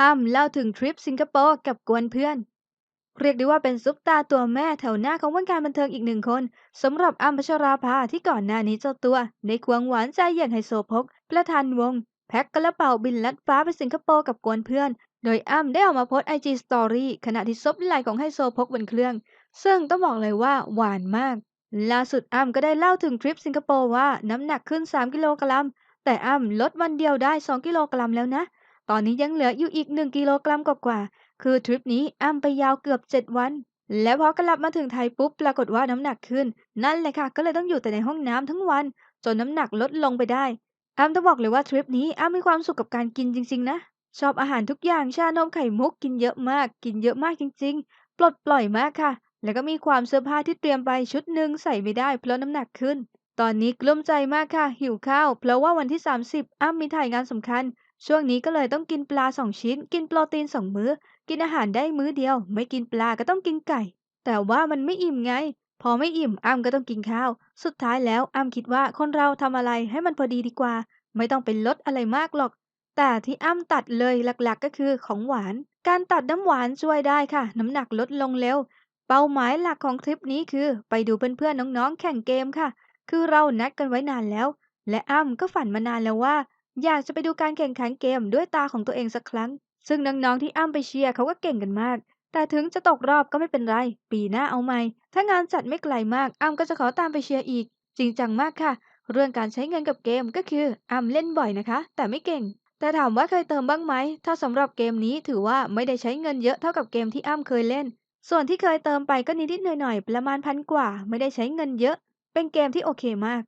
อ้ำเล่าถึงทริปสิงคโปร์กับกวนเพื่อน เรียกได้ว่าเป็นซุปตาตัวแม่แถวหน้าของวงการบันเทิงอีกหนึ่งคนสำหรับอ้ำพัชราภาที่ก่อนหน้านี้เจ้าตัวได้ควงหวานใจอย่างไฮโซโพกประธานวง แพ็คกระเป๋าบินลัดฟ้าไปสิงคโปร์กับกวนเพื่อน โดยอ้ำได้ออกมาโพสไอจีสตอรี่ขณะที่ซบไหล่ของไฮโซโพกบนเครื่อง ซึ่งต้องบอกเลยว่าหวานมากล่าสุดอ้ำก็ได้เล่าถึงทริปสิงคโปร์ว่าน้ำหนักขึ้น 3 กิโลกรัมแต่อ้ำลดวันเดียวได้ 2 กิโลกรัมแล้วนะ ตอนนี้ยังเหลืออยู่อีก 1 กิโลกรัมกว่าๆคือทริปนี้อ้ำไปยาวเกือบ 7 วัน และพอกลับมาถึงไทยปุ๊บปรากฏว่าน้ำหนักขึ้น นั่นเลยค่ะ ก็เลยต้องอยู่แต่ในห้องน้ำทั้งวัน จนน้ำหนักลดลงไปได้อ้ำต้องบอกเลยว่าทริปนี้อ้ำมีความสุขกับการกินจริง ๆ นะชอบอาหารทุกอย่างชานมไข่มุกกินเยอะมาก กินเยอะมากจริง ๆ ปลดปล่อยมากค่ะ แล้วก็มีความเสื้อผ้าที่เตรียมไปชุดหนึ่งใส่ไม่ได้เพราะน้ำหนักขึ้น ตอนนี้กลุ้มใจมากค่ะ หิวข้าว เพราะว่าวันที่ 30 อ้ำมีถ่ายงานสำคัญ ช่วงนี้ก็เลยต้องกินปลาสองชิ้น กินโปรตีนสองมื้อ กินอาหารได้มื้อเดียว ไม่กินปลาก็ต้องกินไก่ แต่ว่ามันไม่อิ่มไง พอไม่อิ่มอ้ำก็ต้องกินข้าว สุดท้ายแล้วอ้ำคิดว่าคนเราทำอะไรให้มันพอดีดีกว่า ไม่ต้องเป็นลดอะไรมากหรอก แต่ที่อ้ำตัดเลยหลักๆ ก็คือของหวาน การตัดน้ำหวานช่วยได้ค่ะ น้ำหนักลดลงเร็ว เป้าหมายหลักของทริปนี้คือ ไปดูเพื่อนๆน้องๆแข่งเกมค่ะ คือเรานัดกันไว้นานแล้ว และอ้ำก็ฝันมานานแล้วว่า อยากจะไปดูการแข่งขันเกมด้วยตาของตัวเองสักครั้ง ซึ่งน้องๆที่อ้ำไปเชียร์เขาก็เก่งกันมาก แต่ถึงจะตกรอบก็ไม่เป็นไร ปีหน้าเอาใหม่ ถ้างานจัดไม่ไกลมากอ้ำก็จะขอตามไปเชียร์อีก จริงจังมากค่ะ เรื่องการใช้เงินกับเกมก็คืออ้ำเล่นบ่อยนะคะ แต่ไม่เก่ง แต่ถามว่าเคยเติมบ้างไหม ถ้าสำหรับเกมนี้ถือว่าไม่ได้ใช้เงินเยอะเท่ากับเกมที่อ้ำเคยเล่นส่วนที่เคยเติมไปก็นิดๆหน่อยๆ ประมาณพันกว่า ไม่ได้ใช้เงินเยอะ เป็นเกมที่โอเคมาก